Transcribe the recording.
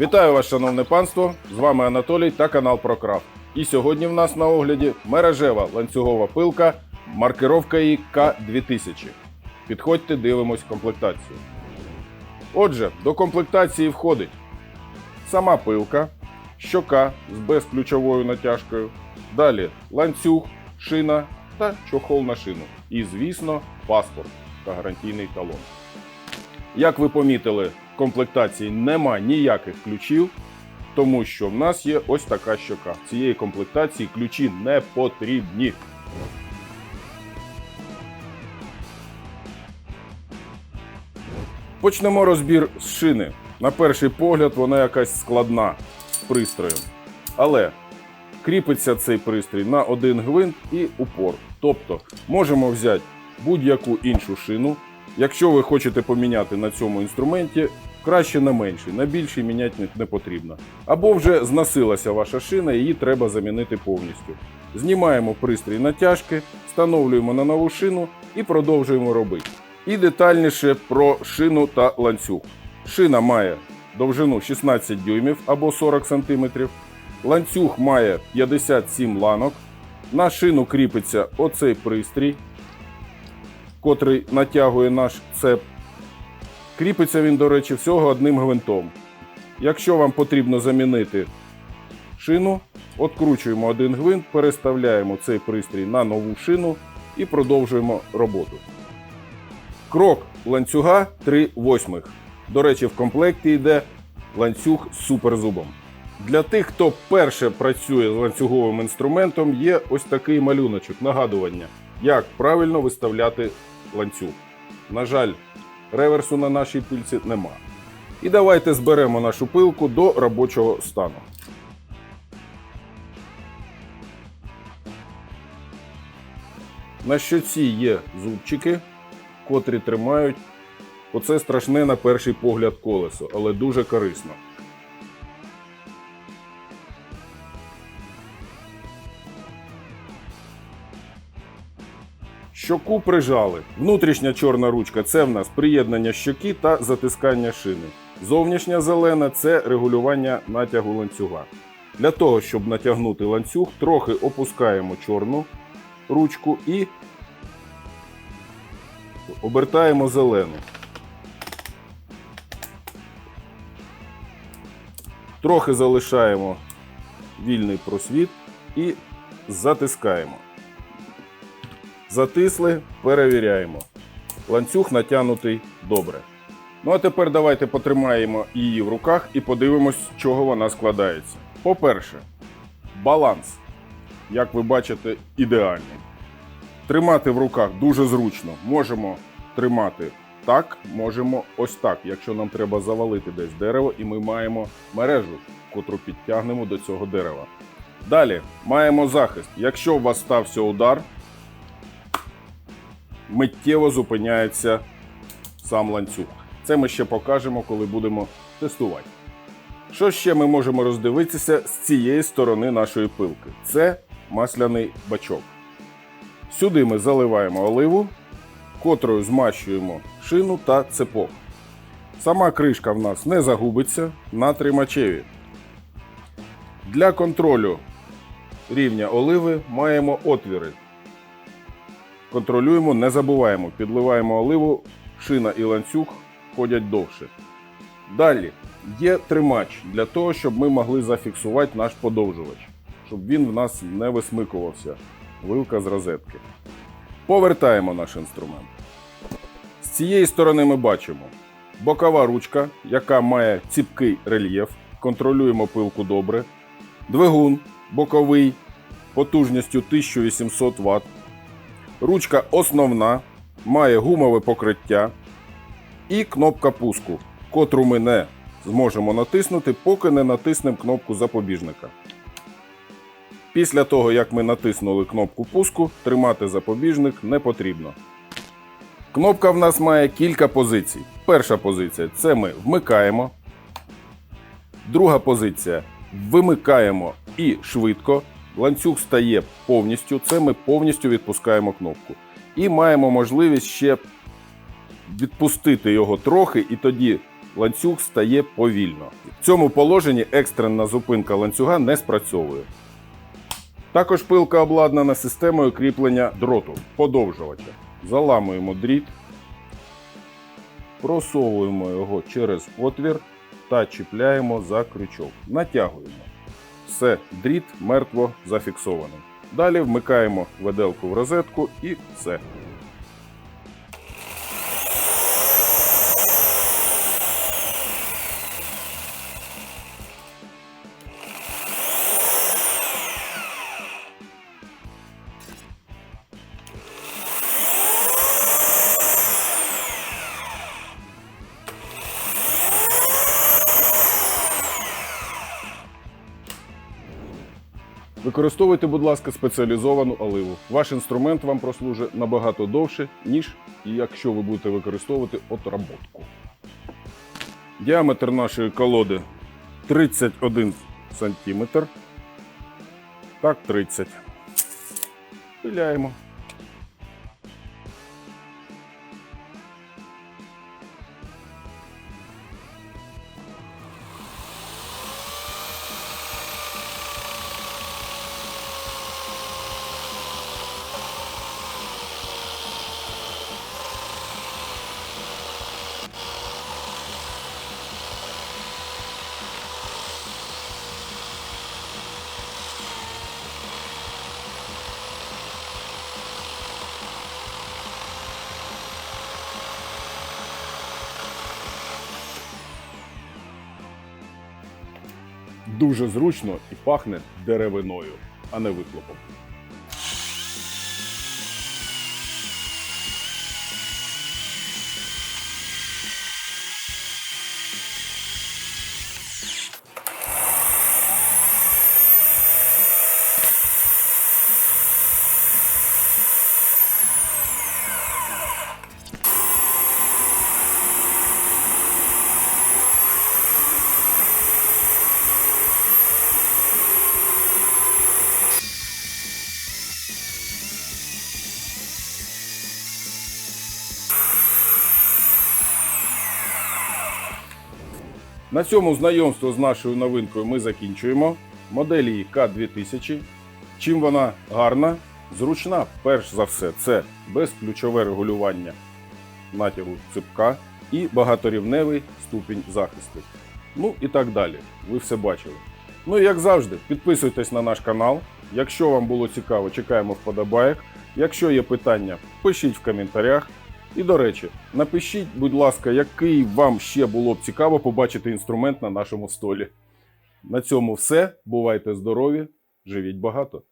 Вітаю вас, шановне панство! З вами Анатолій та канал ProCraft. І сьогодні в нас на огляді мережева ланцюгова пилка, маркировка її К2000. Підходьте, дивимось комплектацію. Отже, до комплектації входить сама пилка, щока з безключовою натяжкою, далі ланцюг, шина та чохол на шину. І, звісно, паспорт та гарантійний талон. Як ви помітили, в комплектації нема ніяких ключів, тому що в нас є ось така щока. В цієї комплектації ключі не потрібні. Почнемо розбір з шини. На перший погляд, вона якась складна з пристроєм. Але кріпиться цей пристрій на один гвинт і упор. Тобто можемо взяти будь-яку іншу шину. Якщо ви хочете поміняти на цьому інструменті, краще на менший, на більший міняти не- потрібно. Або вже зносилася ваша шина, її треба замінити повністю. Знімаємо пристрій натяжки, встановлюємо на нову шину і продовжуємо робити. І детальніше про шину та ланцюг. Шина має довжину 16 дюймів або 40 см. Ланцюг має 57 ланок. На шину кріпиться оцей пристрій, котрий натягує наш цеп. Кріпиться він, до речі, всього одним гвинтом. Якщо вам потрібно замінити шину, откручуємо один гвинт, переставляємо цей пристрій на нову шину і продовжуємо роботу. Крок ланцюга 3 восьмих. До речі, в комплекті йде ланцюг з суперзубом. Для тих, хто перше працює з ланцюговим інструментом, є ось такий малюночок, нагадування, як правильно виставляти ланцюг. На жаль, реверсу на нашій пильці нема. І давайте зберемо нашу пилку до робочого стану. На щоці є зубчики, котрі тримають оце страшне на перший погляд колесо, але дуже корисно. Щоку прижали. Внутрішня чорна ручка це в нас приєднання щоки та затискання шини. Зовнішня зелена це регулювання натягу ланцюга. Для того, щоб натягнути ланцюг, трохи опускаємо чорну ручку і обертаємо зелену. Трохи залишаємо вільний просвіт і затискаємо. Затисли, перевіряємо. Ланцюг натягнутий добре. Ну а тепер давайте потримаємо її в руках і подивимось, чого вона складається. По-перше, баланс, як ви бачите, ідеальний. Тримати в руках дуже зручно. Можемо тримати так, можемо ось так, якщо нам треба завалити десь дерево, і ми маємо мережу, котру підтягнемо до цього дерева. Далі маємо захист. Якщо у вас стався удар, миттєво зупиняється сам ланцюг. Це ми ще покажемо, коли будемо тестувати. Що ще ми можемо роздивитися з цієї сторони нашої пилки? Це масляний бачок. Сюди ми заливаємо оливу, котрою змащуємо шину та цепок. Сама кришка в нас не загубиться на тримачеві. Для контролю рівня оливи маємо отвіри. Контролюємо, не забуваємо, підливаємо оливу, шина і ланцюг ходять довше. Далі є тримач для того, щоб ми могли зафіксувати наш подовжувач, щоб він в нас не висмикувався. Вилка з розетки. Повертаємо наш інструмент. З цієї сторони ми бачимо бокова ручка, яка має ціпкий рельєф, контролюємо пилку добре. Двигун боковий потужністю 1800 Вт. Ручка основна, має гумове покриття і кнопка пуску, котру ми не зможемо натиснути, поки не натиснемо кнопку запобіжника. Після того, як ми натиснули кнопку пуску, тримати запобіжник не потрібно. Кнопка в нас має кілька позицій. Перша позиція це ми вмикаємо. Друга позиція вимикаємо і швидко. Ланцюг стає повністю. Це ми повністю відпускаємо кнопку. І маємо можливість ще відпустити його трохи, і тоді ланцюг стає повільно. В цьому положенні екстрена зупинка ланцюга не спрацьовує. Також пилка обладнана системою кріплення дроту подовжувача. Заламуємо дріт, просовуємо його через отвір та чіпляємо за крючок. Натягуємо. Все, дріт мертво зафіксований. Далі вмикаємо веделку в розетку і все. Використовуйте, будь ласка, спеціалізовану оливу. Ваш інструмент вам прослужить набагато довше, ніж якщо ви будете використовувати отработку. Діаметр нашої колоди 31 см. Так, 30. Пиляємо. Дуже зручно і пахне деревиною, а не вихлопом. На цьому знайомство з нашою новинкою ми закінчуємо. Модель її К2000. Чим вона гарна, зручна, перш за все, це безключове регулювання натягу ципка і багаторівневий ступінь захисту. Ну і так далі. Ви все бачили. Ну і як завжди, підписуйтесь на наш канал. Якщо вам було цікаво, чекаємо вподобайок. Якщо є питання, пишіть в коментарях. І до речі, напишіть, будь ласка, який вам ще було б цікаво побачити інструмент на нашому столі. На цьому все. Бувайте здорові, живіть багато.